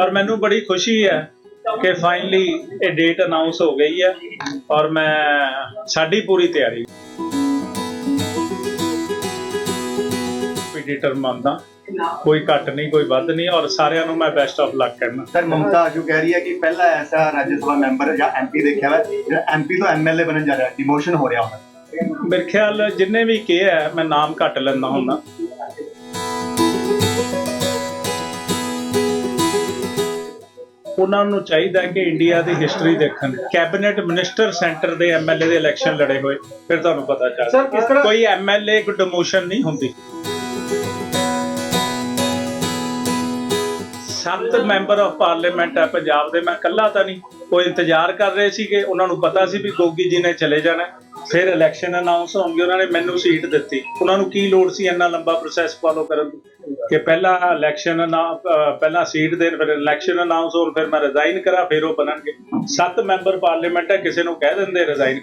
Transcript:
ਪਰ ਮੈਨੂੰ ਬੜੀ ਖੁਸ਼ੀ ਹੈ ਕਿ ਫਾਈਨਲੀ ਇਹ ਡੇਟ ਅਨਾਉਂਸ ਹੋ ਗਈ ਹੈ ਔਰ ਮੈਂ ਸਾਡੀ ਪੂਰੀ ਤਿਆਰੀ ਪੀਡੀਟਰ ਮੰਨਦਾ। ਕੋਈ ਘੱਟ ਨਹੀਂ ਕੋਈ ਵੱਧ ਨਹੀਂ ਔਰ ਸਾਰਿਆਂ ਨੂੰ ਮੈਂ ਬੈਸਟ ਆਫ ਲੱਕ ਕਰਨਾ ਸਰ ਮਮਤਾ ਆਜੂ ਕਹਿ ਰਹੀ ਹੈ ਕਿ ਪਹਿਲਾ ਐਸਾ ਰਾਜ ਸਭਾ ਮੈਂਬਰ ਜਾਂ ਐਮਪੀ ਦੇਖਿਆ ਵਾ ਜਿਹੜਾ ਐਮਪੀ ਤੋਂ ਐਮਐਲਏ ਬਣਨ ਜਾ ਰਿਹਾ ਡਿਮੋਸ਼ਨ ਹੋ ਰਿਹਾ ਹੁਣ। ਮੇਰੇ ਖਿਆਲ ਜਿੰਨੇ ਵੀ ਕਿਹਾ ਹੈ, ਮੈਂ ਨਾਮ ਘੱਟ ਲੈਂਦਾ ਹੁੰਦਾ। ਉਹਨਾਂ ਨੂੰ ਚਾਹੀਦਾ ਕਿ ਇੰਡੀਆ ਦੀ ਹਿਸਟਰੀ ਦੇਖਣ। ਕੈਬਨਿਟ ਮਿਨਿਸਟਰ ਸੈਂਟਰ ਦੇ ਐਮਐਲਏ ਦੇ ਇਲੈਕਸ਼ਨ ਲੜੇ ਹੋਏ ਫਿਰ ਤੁਹਾਨੂੰ ਪਤਾ ਚੱਲ Sir, ਕਿਸ ਤਰ੍ਹਾਂ- ਕੋਈ ਐਮਐਲਏ ਕੋਈ ਡਿਮੋਸ਼ਨ ਨਹੀਂ ਹੁੰਦੀ। ਸੱਤ ਮੈਂਬਰ ਆਫ ਪਾਰਲੀਮੈਂਟ ਹੈ ਪੰਜਾਬ ਦੇ ਮੈਂ ਇਕੱਲਾ ਤਾਂ ਨਹੀਂ। ਉਹ ਇੰਤਜ਼ਾਰ ਕਰ ਰਹੇ ਸੀ ਕਿ ਉਹਨਾਂ ਨੂੰ ਪਤਾ ਸੀ ਵੀ ਗੋਗੀ ਜੀ ਨੇ ਚਲੇ ਜਾਣਾ। ਫਿਰ ਇਲੈਕਸ਼ਨ ਅਨਾਉਂਸ ਹੋਣਗੇ, ਉਹਨਾਂ ਨੇ ਮੈਨੂੰ ਸੀਟ ਦਿੱਤੀ। ਉਹਨਾਂ ਨੂੰ ਕੀ ਲੋੜ ਸੀ ਇੰਨਾ ਲੰਬਾ ਪ੍ਰੋਸੈਸ ਫਾਲੋ ਕਰਨ ਦੀ? ਕਿ ਪਹਿਲਾਂ ਇਲੈਕਸ਼ਨ ਨਾ ਪਹਿਲਾਂ ਸੀਟ ਦੇਣ, ਫਿਰ ਇਲੈਕਸ਼ਨ ਅਨਾਉਂਸ ਹੋਣ, ਫਿਰ ਮੈਂ ਰਿਜ਼ਾਈਨ ਕਰਾਂ, ਫਿਰ ਉਹ ਬਣਨਗੇ। ਸੱਤ ਮੈਂਬਰ ਪਾਰਲੀਮੈਂਟ ਹੈ, ਕਿਸੇ ਨੂੰ ਕਹਿ ਦਿੰਦੇ ਰਿਜ਼ਾਈਨ